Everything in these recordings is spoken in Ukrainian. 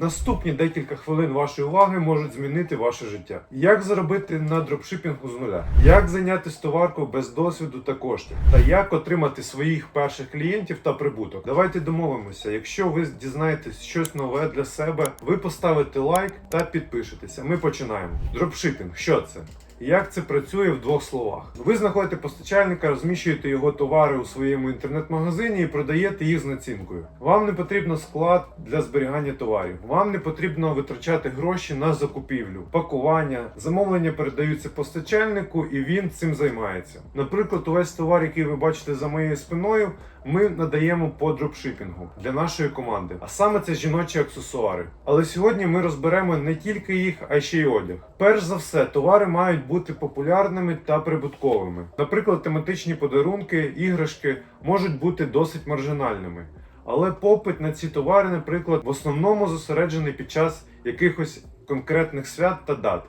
Наступні декілька хвилин вашої уваги можуть змінити ваше життя. Як заробити на дропшипінгу з нуля? Як зайнятися товаркою без досвіду та коштів? Та як отримати своїх перших клієнтів та прибуток? Давайте домовимося. Якщо ви дізнаєтесь щось нове для себе, ви поставите лайк та підпишетеся. Ми починаємо. Дропшипінг, що це? Як це працює в двох словах? Ви знаходите постачальника, розміщуєте його товари у своєму інтернет-магазині і продаєте їх з націнкою. Вам не потрібно склад для зберігання товарів. Вам не потрібно витрачати гроші на закупівлю, пакування. Замовлення передаються постачальнику, і він цим займається. Наприклад, увесь товар, який ви бачите за моєю спиною, ми надаємо по дропшипінгу для нашої команди. А саме це жіночі аксесуари. Але сьогодні ми розберемо не тільки їх, а ще й одяг. Перш за все, товари мають бути популярними та прибутковими. Наприклад, тематичні подарунки, іграшки можуть бути досить маржинальними. Але попит на ці товари, наприклад, в основному зосереджений під час якихось конкретних свят та дат.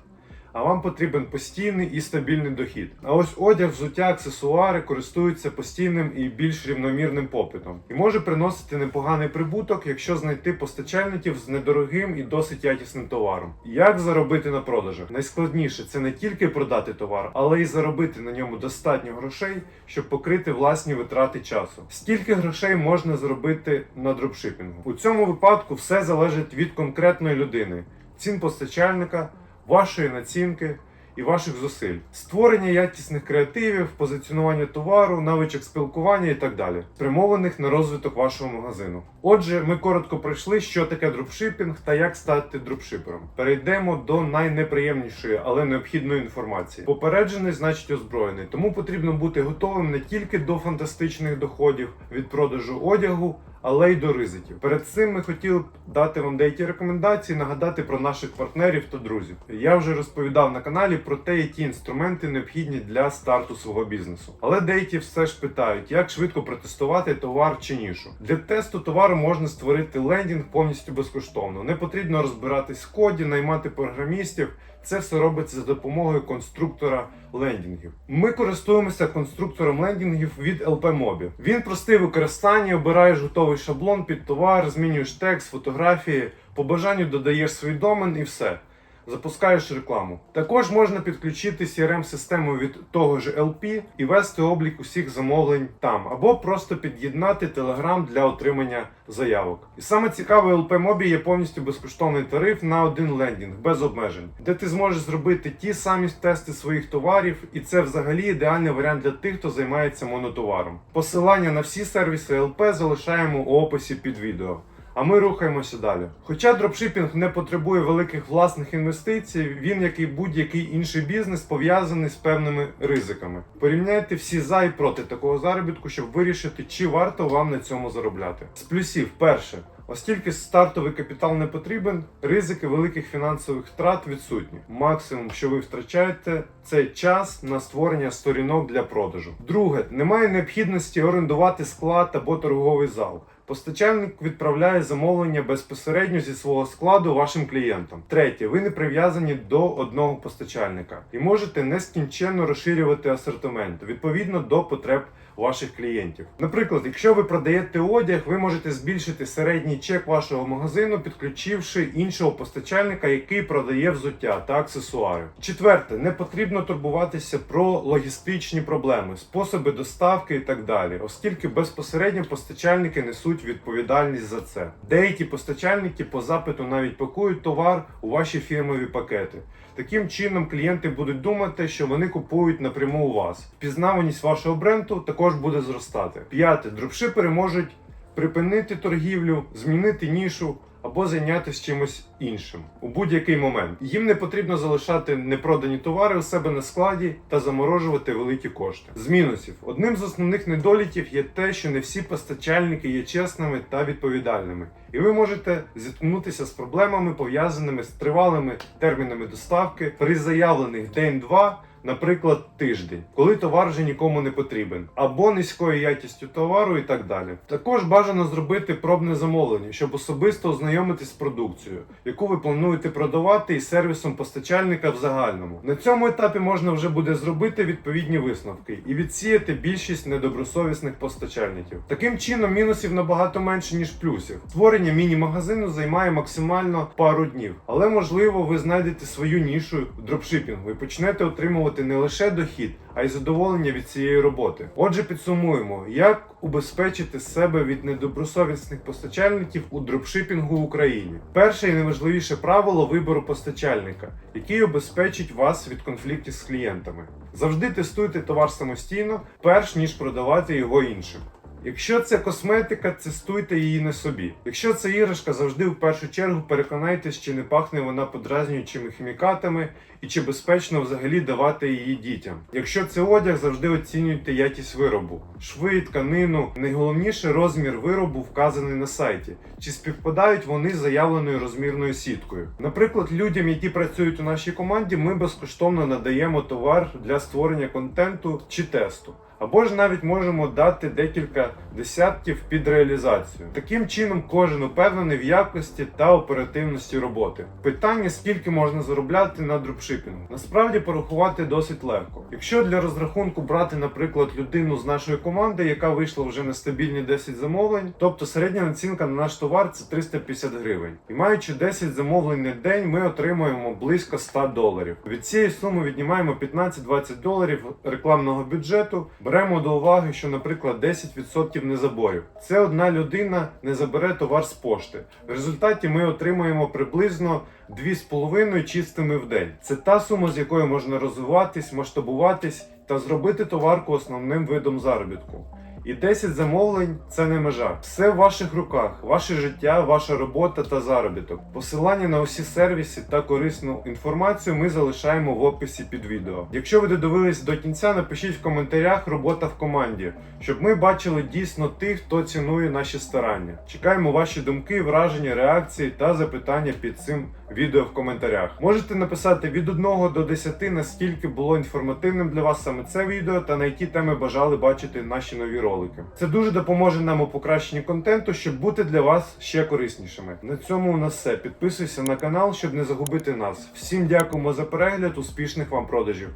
А вам потрібен постійний і стабільний дохід. А ось одяг, взуття, аксесуари користуються постійним і більш рівномірним попитом і може приносити непоганий прибуток, якщо знайти постачальників з недорогим і досить якісним товаром. Як заробити на продажах? Найскладніше це не тільки продати товар, але й заробити на ньому достатньо грошей, щоб покрити власні витрати часу. Скільки грошей можна заробити на дропшипінгу? У цьому випадку все залежить від конкретної людини, цін постачальника вашої націнки і ваших зусиль, створення якісних креативів, позиціонування товару, навичок спілкування і так далі, спрямованих на розвиток вашого магазину. Отже, ми коротко пройшли, що таке дропшипінг та як стати дропшипером. Перейдемо до найнеприємнішої, але необхідної інформації. Попереджений значить озброєний, тому потрібно бути готовим не тільки до фантастичних доходів від продажу одягу але й до ризиків. Перед цим ми хотіли б дати вам деякі рекомендації, нагадати про наших партнерів та друзів. Я вже розповідав на каналі про те, які інструменти необхідні для старту свого бізнесу. Але деякі все ж питають, як швидко протестувати товар чи нішу. Для тесту товару можна створити лендінг повністю безкоштовно. Не потрібно розбиратись в коді, наймати програмістів. Це все робиться за допомогою конструктора лендінгів. Ми користуємося конструктором лендінгів від LP Mobi. Він простий в використанні, обираєш готовий шаблон під товар, змінюєш текст, фотографії, по бажанню додаєш свій домен і все. Запускаєш рекламу. Також можна підключити CRM-систему від того ж LP і вести облік усіх замовлень там, або просто під'єднати Telegram для отримання заявок. І саме цікаве, LP Mobi є повністю безкоштовний тариф на один лендінг без обмежень, де ти зможеш зробити ті самі тести своїх товарів, і це взагалі ідеальний варіант для тих, хто займається монотоваром. Посилання на всі сервіси LP залишаємо у описі під відео. А ми рухаємося далі. Хоча дропшипінг не потребує великих власних інвестицій, він, як і будь-який інший бізнес, пов'язаний з певними ризиками. Порівняйте всі за і проти такого заробітку, щоб вирішити, чи варто вам на цьому заробляти. З плюсів, перше. Оскільки стартовий капітал не потрібен, ризики великих фінансових втрат відсутні. Максимум, що ви втрачаєте, це час на створення сторінок для продажу. Друге, немає необхідності орендувати склад або торговий зал. Постачальник відправляє замовлення безпосередньо зі свого складу вашим клієнтам. Третє, ви не прив'язані до одного постачальника і можете нескінченно розширювати асортимент відповідно до потреб ваших клієнтів. Наприклад, якщо ви продаєте одяг, ви можете збільшити середній чек вашого магазину, підключивши іншого постачальника, який продає взуття та аксесуари. Четверте, не потрібно турбуватися про логістичні проблеми, способи доставки і так далі, оскільки безпосередньо постачальники несуть відповідальність за це. Деякі постачальники по запиту навіть пакують товар у ваші фірмові пакети. Таким чином клієнти будуть думати, що вони купують напряму у вас. Впізнаваність вашого бренду також буде зростати. П'яте, дропшипери можуть припинити торгівлю, змінити нішу або зайнятися чимось іншим у будь-який момент. Їм не потрібно залишати непродані товари у себе на складі та заморожувати великі кошти. З мінусів одним з основних недоліків є те, що не всі постачальники є чесними та відповідальними, і ви можете зіткнутися з проблемами пов'язаними з тривалими термінами доставки при заявлених день-два. Наприклад, тиждень, коли товар вже нікому не потрібен, або низькою якістю товару і так далі. Також бажано зробити пробне замовлення, щоб особисто ознайомитись з продукцією, яку ви плануєте продавати, і сервісом постачальника в загальному. На цьому етапі можна вже буде зробити відповідні висновки і відсіяти більшість недобросовісних постачальників. Таким чином, мінусів набагато менше ніж плюсів. Створення міні-магазину займає максимально пару днів, але можливо ви знайдете свою нішу в дропшипінгу і почнете отримувати не лише дохід, а й задоволення від цієї роботи. Отже, підсумуємо, як убезпечити себе від недобросовісних постачальників у дропшипінгу в Україні. Перше і найважливіше правило вибору постачальника, який обезпечить вас від конфліктів з клієнтами. Завжди тестуйте товар самостійно, перш ніж продавати його іншим. Якщо це косметика, тестуйте її на собі. Якщо це іграшка, завжди в першу чергу переконайтесь, чи не пахне вона подразнюючими хімікатами і чи безпечно взагалі давати її дітям. Якщо це одяг, завжди оцінюйте якість виробу, шви, тканину. Найголовніше розмір виробу вказаний на сайті. Чи співпадають вони з заявленою розмірною сіткою? Наприклад, людям, які працюють у нашій команді, ми безкоштовно надаємо товар для створення контенту чи тесту. Або ж навіть можемо дати декілька десятків під реалізацію. Таким чином, кожен упевнений в якості та оперативності роботи. Питання, скільки можна заробляти на дропшипінгу. Насправді порахувати досить легко. Якщо для розрахунку брати, наприклад, людину з нашої команди, яка вийшла вже на стабільні 10 замовлень, тобто середня націнка на наш товар це 350 гривень. І маючи 10 замовлень на день, ми отримуємо близько 100 доларів. Від цієї суми віднімаємо 15-20 доларів рекламного бюджету. Беремо до уваги, що, наприклад, 10% незаборів. Це одна людина не забере товар з пошти. В результаті ми отримуємо приблизно 2,5 чистими в день. Це та сума, з якою можна розвиватись, масштабуватись та зробити товарку основним видом заробітку. І 10 замовлень це не межа. Все в ваших руках, ваше життя, ваша робота та заробіток. Посилання на усі сервіси та корисну інформацію ми залишаємо в описі під відео. Якщо ви додивились до кінця, напишіть в коментарях робота в команді, щоб ми бачили дійсно тих, хто цінує наші старання. Чекаємо ваші думки, враження, реакції та запитання під цим відео в коментарях. Можете написати від 1 до 10, наскільки було інформативним для вас саме це відео та на які теми бажали бачити наші нові ролики. Це дуже допоможе нам у покращенні контенту, щоб бути для вас ще кориснішими. На цьому у нас все. Підписуйся на канал, щоб не загубити нас. Всім дякуємо за перегляд, успішних вам продажів.